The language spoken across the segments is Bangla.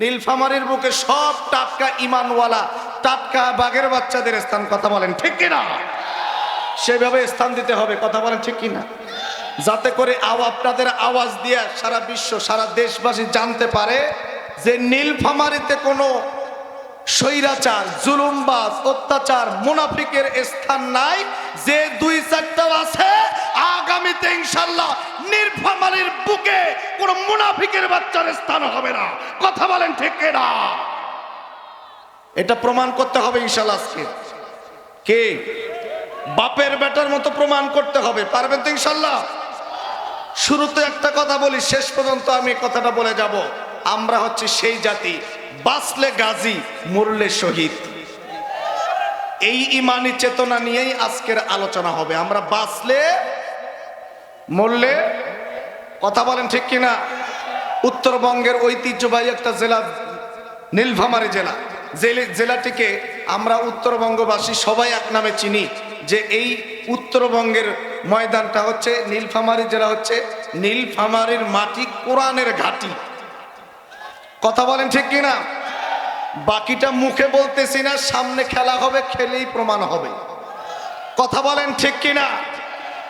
নীলফামারীর বুকে সব টাটকা ইমানওয়ালা, টাটকা বাঘের বাচ্চাদের স্থান, কথা বলেন, ঠিক কিনা সেভাবে স্থান দিতে হবে, কথা বলেন, ঠিক কিনা যাতে করে আও আপনাদের আওয়াজ দিয়ে সারা বিশ্ব, সারা দেশবাসী জানতে পারে যে নীলফামারিতে কোনো স্বৈরাচার, জুলুমবাজ, অত্যাচার, মুনাফিকের স্থান নাই, যে দুই চারটা আছে। আগামীতে ইনশাল্লাহ নীলফামারির বুকে কোনো মুনাফিকের বাচ্চার স্থান হবে না। কথা বলেন ঠিক না এটা প্রমাণ করতে হবে ইনশাল্লাহ আজকে। কে? বাপের বেটার মতো প্রমাণ করতে হবে। পারবেন তো ইনশাল্লাহ শুরুতে একটা কথা বলি, শেষ পর্যন্ত আমি কথাটা বলে যাব। আমরা হচ্ছে সেই জাতি, বাঁচলে গাজী, মরলে শহীদ। এই ইমানি চেতনা নিয়েই আজকের আলোচনা হবে। আমরা বাঁচলে মরলে কথা বলেন ঠিক কিনা? উত্তরবঙ্গের ঐতিহ্যবাহী একটা জেলা, নীলফামারী জেলা। জেলে- জেলাটিকে আমরা উত্তরবঙ্গবাসী সবাই এক নামে চিনি, যে এই উত্তরবঙ্গের ময়দানটা হচ্ছে, নীলফামারী জেলা হচ্ছে নীলফামারীর মাটি কোরআনের ঘাটি। কথা বলেন ঠিক কিনা? বাকিটা মুখে বলতেছি না, সামনে খেলা হবে, খেলেই প্রমাণ হবে। কথা বলেন ঠিক কিনা?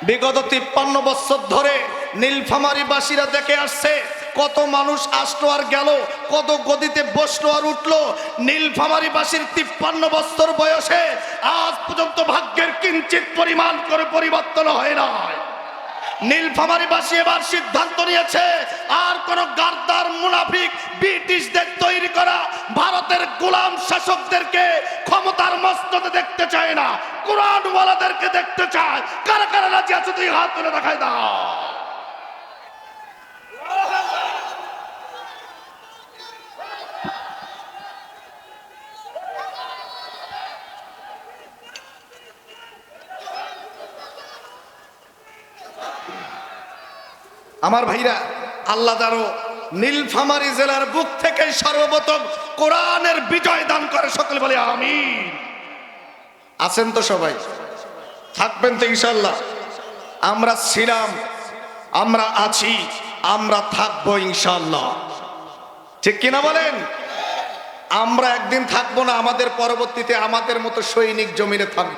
বিগত তিপ্পান্ন বছর ধরে নীলফামারিবাসীরা দেখে আসছে, কত মানুষ আসলো আর গেল, কত গদিতে বসল আর উঠল। নীলফামারিবাসীর তিপ্পান্ন বছর বয়সে আজ পর্যন্ত ভাগ্যের কিঞ্চিত পরিমাণ করে পরিবর্তন হয় নাই। নীলফামারিবাসী এবার সিদ্ধান্ত নিয়েছে, আর কোন গার্দার মুনাফিক, ব্রিটিশদের তৈরি করা ভারতের গোলাম শাসকদেরকে ক্ষমতার মস্ততে দেখতে চায় না, কোরআনওয়ালাদেরকে দেখতে হাত তুলে দেখায় দাও। আমার ভাইরা, আল্লাহ দারো নীলফামারী জেলার বুক থেকে সর্বপ্রথম কোরআনের বিজয় দান করে সকলে বলে আমি আছেন তো সবাই? থাকবেন তো ইনশাল্লাহ আমরা ছিলাম, আমরা আছি, আমরা থাকব ইনশাল্লাহ ঠিক কিনা বলেন? আমরা একদিন থাকব না, আমাদের পরবর্তীতে আমাদের মতো সৈনিক জমিনে থাকব।